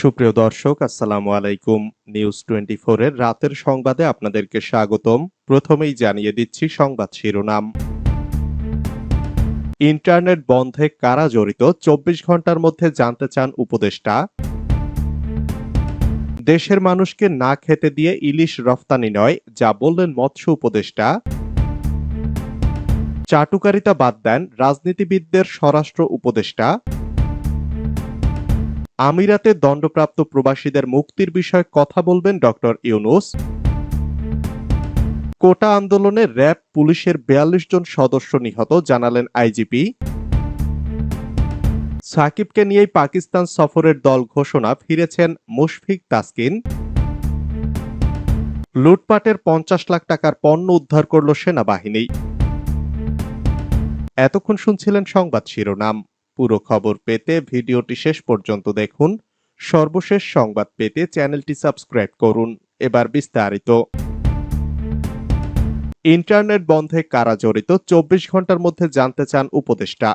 সুপ্রিয় দর্শক, আসসালামু আলাইকুম। নিউজ টোয়েন্টি এর রাতের সংবাদে আপনাদেরকে স্বাগতম। প্রথমেই জানিয়ে দিচ্ছি সংবাদ শিরোনাম। ইন্টারনেট বন্ধে কারা জড়িত? চব্বিশ ঘণ্টার মধ্যে জানতে চান উপদেষ্টা। দেশের মানুষকে না খেতে দিয়ে ইলিশ রফতানি নয়, যা বললেন মৎস্য উপদেষ্টা। চাটুকারিতা বাদ দেন রাজনীতিবিদদের স্বরাষ্ট্র উপদেষ্টা। আমিরাতে দণ্ডপ্রাপ্ত প্রবাসীদের মুক্তির বিষয়ে কথা বলবেন ডক্টর ইউনুস। কোটা আন্দোলনে র্যাব পুলিশের বিয়াল্লিশ জন সদস্য নিহত, জানালেন আইজিপি। সাকিবকে নিয়েই পাকিস্তান সফরের দল ঘোষণা, ফিরেছেন মুশফিক তাসকিন। লুটপাটের পঞ্চাশ লাখ টাকার পণ্য উদ্ধার করল সেনাবাহিনী। এতক্ষণ শুনছিলেন সংবাদ শিরোনাম। পুরো খবর পেতে ভিডিওটি শেষ পর্যন্ত দেখুন। সর্বশেষ সংবাদ পেতে চ্যানেলটি সাবস্ক্রাইব করুন। এবার বিস্তারিত। ইন্টারনেট বন্ধে কারা জড়িত চব্বিশ ঘণ্টার মধ্যে জানতে চান উপদেষ্টা।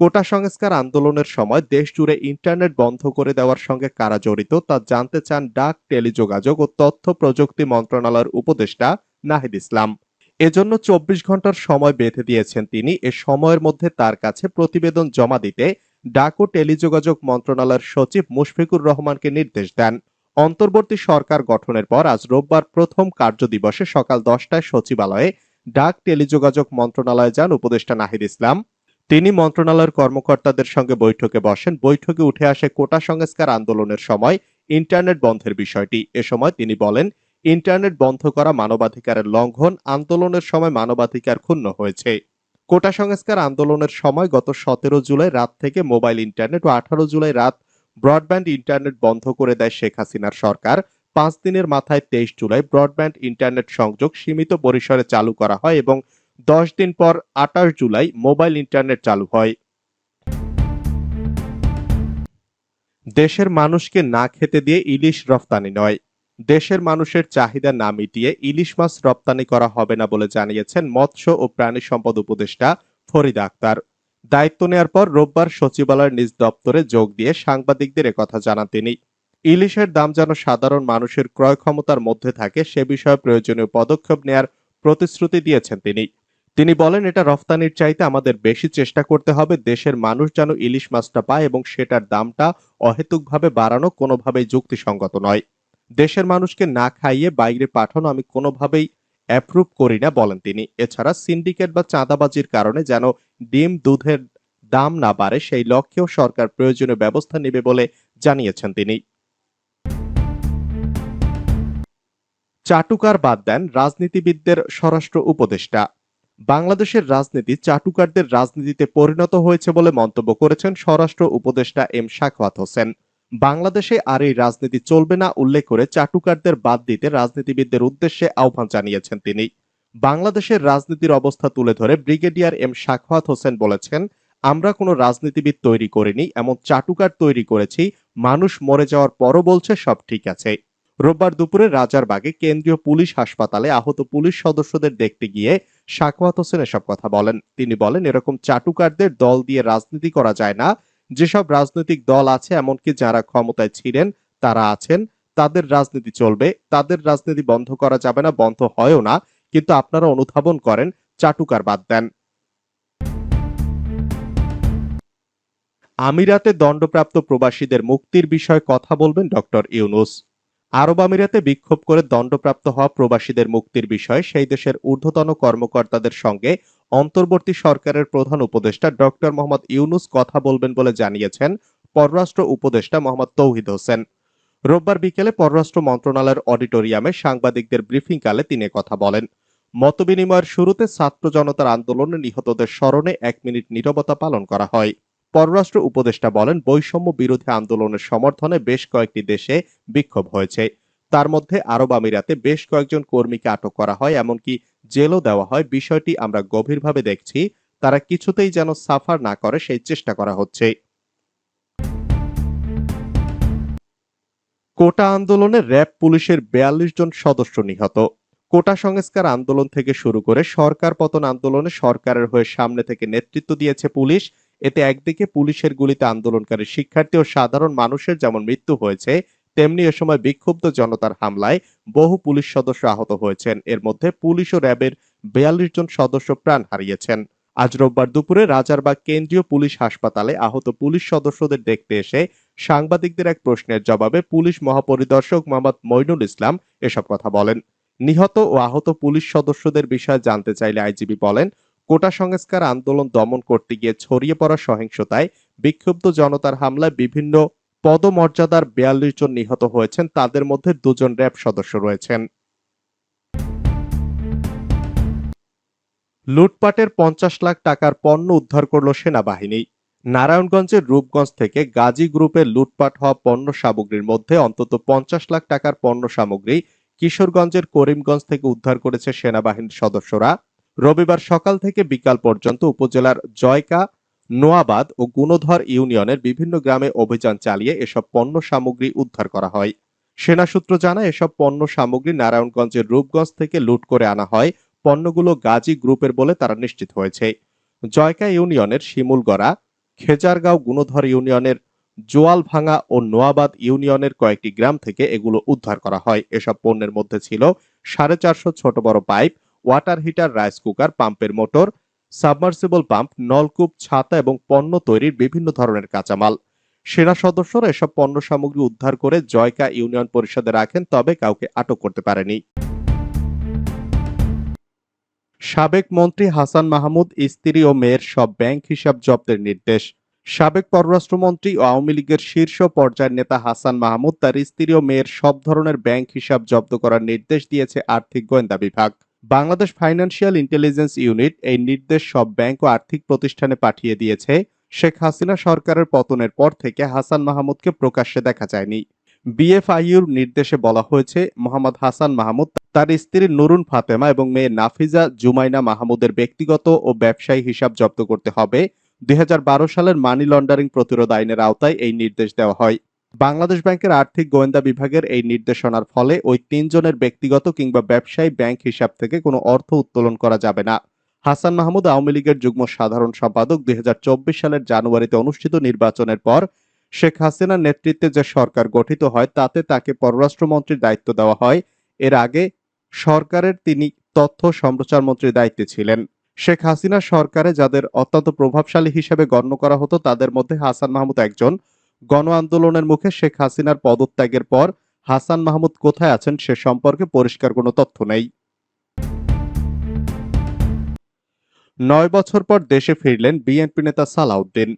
কোটা সংস্কার আন্দোলনের সময় দেশ জুড়ে ইন্টারনেট বন্ধ করে দেওয়ার সঙ্গে কারা জড়িত তা জানতে চান ডাক, টেলিযোগাযোগ ও তথ্য প্রযুক্তি মন্ত্রণালয়ের উপদেষ্টা নাহিদ ইসলাম। এজন্য চব্বিশ ঘণ্টার সময় বেঁধে দিয়েছেন তিনি। এ সময়ের মধ্যে তার কাছে প্রতিবেদন জমা দিতে ডাক ও টেলিযোগাযোগ মন্ত্রণালয়ের সচিব মুশফিকুর রহমানকে নির্দেশ দেন। অন্তর্বর্তী সরকার গঠনের পর আজ রোববার প্রথম কার্যদিবসে সকাল দশটায় সচিবালয়ে ডাক টেলিযোগাযোগ মন্ত্রণালয়ে যান উপদেষ্টা নাহিদ ইসলাম। তিনি মন্ত্রণালয়ের কর্মকর্তাদের সঙ্গে বৈঠকে বসেন। বৈঠকে উঠে আসে কোটা সংস্কার আন্দোলনের সময় ইন্টারনেট বন্ধের বিষয়টি। এ সময় তিনি বলেন ইন্টারনেট বন্ধ করা মানবাধিকারের লঙ্ঘন আন্দোলনের সময় মানবাধিকার ক্ষুণ্ণ হয়েছে। কোটা সংস্কার আন্দোলনের সময় গত সতেরো জুলাই রাত থেকে মোবাইল ইন্টারনেট ও আঠারো জুলাই রাত ব্রডব্যান্ড ইন্টারনেট বন্ধ করে দেয় শেখ হাসিনার সরকার। পাঁচ দিনের মাথায় তেইশ জুলাই ব্রডব্যান্ড ইন্টারনেট সংযোগ সীমিত পরিসরে চালু করা হয় এবং দশ দিন পর আঠাশ জুলাই মোবাইল ইন্টারনেট চালু হয়। দেশের মানুষকে না খেতে দিয়ে ইলিশ রফতানি নয়। দেশের মানুষের চাহিদা না মিটিয়ে ইলিশ মাছ রপ্তানি করা হবে না বলে জানিয়েছেন মৎস্য ও প্রাণী সম্পদ উপদেষ্টা ফরিদা আক্তার। দায়িত্ব নেয়ার পর রোববার সচিবালয়ের নিজ দপ্তরে যোগ দিয়ে সাংবাদিকদের কথা জানান তিনি। ইলিশের দাম যেন সাধারণ মানুষের ক্রয় ক্ষমতার মধ্যে থাকে সে বিষয়ে প্রয়োজনীয় পদক্ষেপ নেয়ার প্রতিশ্রুতি দিয়েছেন তিনি। তিনি বলেন, এটা রফতানির চাইতে আমাদের বেশি চেষ্টা করতে হবে। দেশের মানুষ যেন ইলিশ মাছটা পায় এবং সেটার দামটা অহেতুকভাবে বাড়ানো কোনোভাবেই যুক্তিসঙ্গত নয়। দেশের মানুষকে না খাইয়ে বাইরে পাঠানো আমি কোনোভাবেই অ্যাপ্রুভ করি না, বলেন তিনি। এছাড়া সিন্ডিকেট বা চাঁদাবাজির কারণে যেন ডিম দুধের দাম না বাড়ে, সেই লক্ষ্যেও সরকার প্রয়োজনীয় ব্যবস্থা নেবে বলে জানিয়েছেন তিনি। চাটুকার বাদ দেন রাজনীতিবিদদের স্বরাষ্ট্র উপদেষ্টা। বাংলাদেশের রাজনীতি চাটুকারদের রাজনীতিতে পরিণত হয়েছে বলে মন্তব্য করেছেন স্বরাষ্ট্র উপদেষ্টা এম শাকওয়াত হোসেন। বাংলাদেশে আর এই রাজনীতি চলবে না উল্লেখ করে চাটুকারদের বাদ দিতে রাজনীতিবিদদের উদ্দেশ্যে আহ্বান জানিয়েছেন তিনি। বাংলাদেশের রাজনীতির অবস্থা তুলে ধরে ব্রিগেডিয়ার এম শাকওয়াত হোসেন বলেছেন, আমরা কোনো রাজনীতিবিদ তৈরি করিনি, এমন চাটুকার তৈরি করেছি, মানুষ মরে যাওয়ার পরও বলছে সব ঠিক আছে। রোববার দুপুরে রাজারবাগে কেন্দ্রীয় পুলিশ হাসপাতালে আহত পুলিশ সদস্যদের দেখতে গিয়ে শাকওয়াত হোসেন এসব কথা বলেন। তিনি বলেন, এরকম চাটুকারদের দল দিয়ে রাজনীতি করা যায় না যেসব রাজনৈতিক দল আছে, এমনকি যারা ক্ষমতায় ছিলেন, তারা আছেন। তাদের রাজনীতি চলবে। তাদের রাজনীতি বন্ধ করা যাবে না, বন্ধ হয়ও না। কিন্তু আপনারা অনুধাবন করেন, চাটুকার বাদ দেন। আমিরাতে দণ্ডপ্রাপ্ত প্রবাসীদের মুক্তির বিষয়ে কথা বলবেন ডক্টর ইউনুস। আরব আমিরাতে বিক্ষোভ করে দণ্ডপ্রাপ্ত হওয়া প্রবাসীদের মুক্তির বিষয়ে সেই দেশের ঊর্ধ্বতন কর্মকর্তাদের সঙ্গে অন্তর্বর্তী সরকারের প্রধান উপদেষ্টা ডক্টর মোহাম্মদ ইউনুস কথা বলবেন বলে জানিয়েছেন পররাষ্ট্র উপদেষ্টা মোহাম্মদ তৌহিদ হোসেন। রোববার বিকেলে পররাষ্ট্র মন্ত্রণালয়ের অডিটোরিয়ামে সাংবাদিকদের ব্রিফিংকালে তিনি কথা বলেন। মতবিনিময়ের শুরুতে ছাত্র জনতার আন্দোলনে নিহতদের স্মরণে এক মিনিট নীরবতা পালন করা হয়। পররাষ্ট্র উপদেষ্টা বলেন, বৈষম্য বিরোধী আন্দোলনের সমর্থনে বেশ কয়েকটি দেশে বিক্ষোভ হয়েছে। তার মধ্যে আরব আমিরাতে বেশ কয়েকজন কর্মীকে আটক করা হয়, এমনকি জেলও দেওয়া হয়। বিষয়টি আমরা গভীরভাবে দেখছি। তারা কিছুতেই যেন সাফার না করে, সেই চেষ্টা করা হচ্ছে। কোটা আন্দোলনে র্যাব পুলিশের বেয়াল্লিশ জন সদস্য নিহত। কোটা সংস্কার আন্দোলন থেকে শুরু করে সরকার পতন আন্দোলনে সরকারের হয়ে সামনে থেকে নেতৃত্ব দিয়েছে পুলিশ। এতে একদিকে পুলিশের গুলিতে আন্দোলনকারী শিক্ষার্থী ও সাধারণ মানুষের যেমন মৃত্যু হয়েছে তেমনি এ সময় বিক্ষুব্ধ জনতার হামলায় বহু পুলিশ সদস্য আহত হয়েছেন। এর মধ্যে পুলিশ ও র্যাবের বিয়াল্লিশ জন সদস্য প্রাণ হারিয়েছেন। আজ রোববার দুপুরে রাজারবাগ কেন্দ্রীয় পুলিশ হাসপাতালে আহত পুলিশ সদস্যদের দেখতে এসে সাংবাদিকদের এক প্রশ্নের জবাবে পুলিশ মহাপরিদর্শক মোহাম্মদ মইনুল ইসলাম এসব কথা বলেন। নিহত ও আহত পুলিশ সদস্যদের বিষয়ে জানতে চাইলে আইজিবি বলেন, কোটা সংস্কার আন্দোলন দমন করতে গিয়ে ছড়িয়ে পড়া সহিংসতায় বিক্ষুব্ধ জনতার হামলায় বিভিন্ন পদমর্যাদার বিয়াল্লিশ জন নিহত হয়েছেন, তাদের মধ্যে দুজন র্যাব সদস্য রয়েছেন। লুটপাটের পঞ্চাশ লাখ টাকার পণ্য উদ্ধার করল সেনাবাহিনী। নারায়ণগঞ্জের রূপগঞ্জ থেকে গাজী গ্রুপে লুটপাট হওয়া পণ্য সামগ্রীর মধ্যে অন্তত পঞ্চাশ লাখ টাকার পণ্য সামগ্রী কিশোরগঞ্জের করিমগঞ্জ থেকে উদ্ধার করেছে সেনাবাহিনীর সদস্যরা। রবিবার সকাল থেকে বিকাল পর্যন্ত উপজেলার জয়কা নোয়াবাদ ও গুণধর ইউনিয়নের বিভিন্ন গ্রামে অভিযান চালিয়ে এসব পণ্য সামগ্রী উদ্ধার করা হয়। সেনা সূত্র জানায়, এসব পণ্য সামগ্রী নারায়ণগঞ্জের রূপগঞ্জ থেকে লুট করে আনা হয়। পণ্যগুলো গাজী গ্রুপের বলে তারা নিশ্চিত হয়েছে। জয়কা ইউনিয়নের শিমুলগড়া, খেজারগাঁও গুণধর ইউনিয়নের, জোয়ালভাঙা ও নোয়াবাদ ইউনিয়নের কয়েকটি গ্রাম থেকে এগুলো উদ্ধার করা হয়। এসব পণ্যের মধ্যে ছিল সাড়ে চারশো ছোট বড় pipe, water heater, rice cooker, পাম্পের মোটর সাবমার্সিবল পাম্প, নলকূপ, ছাতা এবং পণ্য তৈরির বিভিন্ন ধরনের কাঁচামাল। সেনা সদস্যরা এসব পণ্য সামগ্রী উদ্ধার করে জয়কা ইউনিয়ন পরিষদে রাখেন, তবে কাউকে আটক করতে পারেনি। সাবেক মন্ত্রী হাসান মাহমুদ, স্ত্রী ও মেয়ের সব ব্যাংক হিসাব জব্দের নির্দেশ। সাবেক পররাষ্ট্রমন্ত্রী ও আওয়ামী লীগের শীর্ষ পর্যায়ের নেতা হাসান মাহমুদ তার স্ত্রী ও মেয়ের সব ধরনের ব্যাংক হিসাব জব্দ করার নির্দেশ দিয়েছে আর্থিক গোয়েন্দা বিভাগ। বাংলাদেশ ফাইন্যান্সিয়াল ইন্টেলিজেন্স ইউনিট এই নির্দেশ সব ব্যাংক ও আর্থিক প্রতিষ্ঠানে পাঠিয়ে দিয়েছে। শেখ হাসিনা সরকারের পতনের পর থেকে হাসান মাহমুদকে প্রকাশ্যে দেখা যায়নি। বিএফআইউর নির্দেশে বলা হয়েছে, মোহাম্মদ হাসান মাহমুদ, তার স্ত্রী নুরুন ফাতেমা এবং মেয়ে নাফিজা জুমাইনা মাহমুদের ব্যক্তিগত ও ব্যবসায়ী হিসাব জব্দ করতে হবে। দুই হাজার বারো সালের মানি লন্ডারিং প্রতিরোধ আইনের আওতায় এই নির্দেশ দেওয়া হয়। বাংলাদেশ ব্যাংকের আর্থিক গোয়েন্দা বিভাগের এই নির্দেশনার ফলে ওই তিনজনের ব্যক্তিগত কিংবা ব্যবসায়ী ব্যাংক হিসাব থেকে কোনো অর্থ উত্তোলন করা যাবে না। হাসান মাহমুদ আওয়ামী লীগের যুগ্ম সাধারণ সম্পাদক দুই সালের জানুয়ারিতে অনুষ্ঠিত নির্বাচনের পর শেখ হাসিনার নেতৃত্বে যে সরকার গঠিত হয়, তাতে তাকে পররাষ্ট্রমন্ত্রীর দায়িত্ব দেওয়া হয়। এর আগে সরকারের তিনি তথ্য সম্প্রচার মন্ত্রীর দায়িত্বে ছিলেন। শেখ হাসিনা সরকারে যাদের অত্যন্ত প্রভাবশালী হিসেবে গণ্য করা হতো, তাদের মধ্যে হাসান মাহমুদ একজন। গণ আন্দোলনের মুখে শেখ হাসিনার পদত্যাগের পর হাসান মাহমুদ কোথায় আছেন সে সম্পর্কে পরিষ্কার কোনো তথ্য নেই। নয় বছর পর দেশে ফিরলেন বিএনপি নেতা সালাউদ্দিন।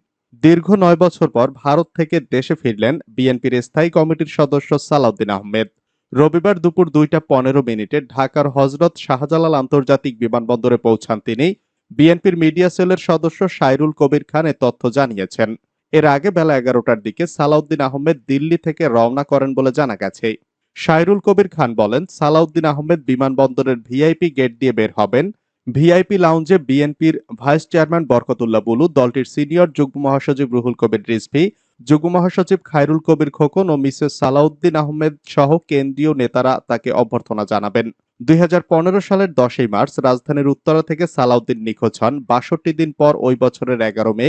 দীর্ঘ নয় বছর পর ভারত থেকে দেশে ফিরলেন বিএনপির স্থায়ী কমিটির সদস্য সালাউদ্দিন আহমেদ। রবিবার দুপুর দুইটা পনেরো মিনিটে ঢাকার হজরত শাহজালাল আন্তর্জাতিক বিমানবন্দরে পৌঁছান তিনি। বিএনপির মিডিয়া সেলের সদস্য সাইরুল কবির খান এ তথ্য জানিয়েছেন। এর আগে বেলা এগারোটার দিকে সালাউদ্দিন আহমেদ দিল্লি থেকে রওনা করেন বলে জানা গেছে। সাইরুল কবির খান বলেন, সালাউদ্দিন আহমেদ বিমানবন্দরের ভিআইপি গেট দিয়ে বের হবেন। ভিআইপি লাউঞ্জে বিএনপির ভাইস চেয়ারম্যান বরকতুল্লাহ বুলু, দলটির সিনিয়র যুগ্ম মহাসচিব রুহুল কবির রিজভি, যুগ্ম মহাসচিব খায়রুল কবির খোকন ও মিসেস সালাউদ্দিন আহমেদ সহ কেন্দ্রীয় নেতারা তাকে অভ্যর্থনা জানাবেন। দুই হাজার পনেরো সালের দশই মার্চ রাজধানীর উত্তরা থেকে সালাউদ্দিন নিখোঁজ হন। বাষট্টি দিন পর ওই বছরের এগারো মে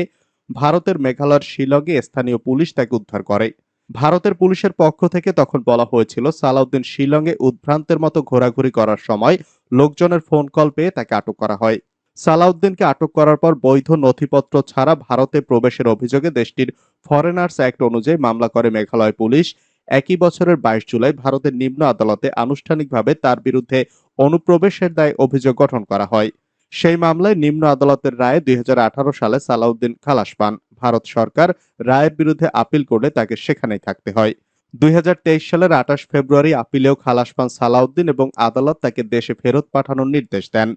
ভারতের মেঘালয়ের শিলংয়ে স্থানীয় পুলিশ তাকে উদ্ধার করে। ভারতের পুলিশের পক্ষ থেকে তখন বলা হয়েছিল, সালাউদ্দিন শিলংয়ে উদ্ভ্রান্তের মতো ঘোরাঘুরি করার সময় লোকজনের ফোন কল পেয়ে তাকে আটক করা হয়। সালাউদ্দিনকে আটক করার পর বৈধ নথিপত্র ছাড়া ভারতে প্রবেশের অভিযোগে দেশটির ফরেনার্স অ্যাক্ট অনুযায়ী মামলা করে মেঘালয় পুলিশ। একই বছরের বাইশ জুলাই ভারতের নিম্ন আদালতে আনুষ্ঠানিকভাবে তার বিরুদ্ধে অনুপ্রবেশের দায়ে অভিযোগ গঠন করা হয়। সেই মামলায় নিম্ন আদালতের রায়ে দুই হাজার আঠারো সালে সালাউদ্দিন খালাস পান। ভারত সরকার রায়ের বিরুদ্ধে আপিল করলে তাকে সেখানেই থাকতে হয়। দুই হাজার তেইশ সালের আঠাশ ফেব্রুয়ারি আপিলেও খালাস পান সালাউদ্দিন এবং আদালত তাকে দেশে ফেরত পাঠানোর নির্দেশ দেন।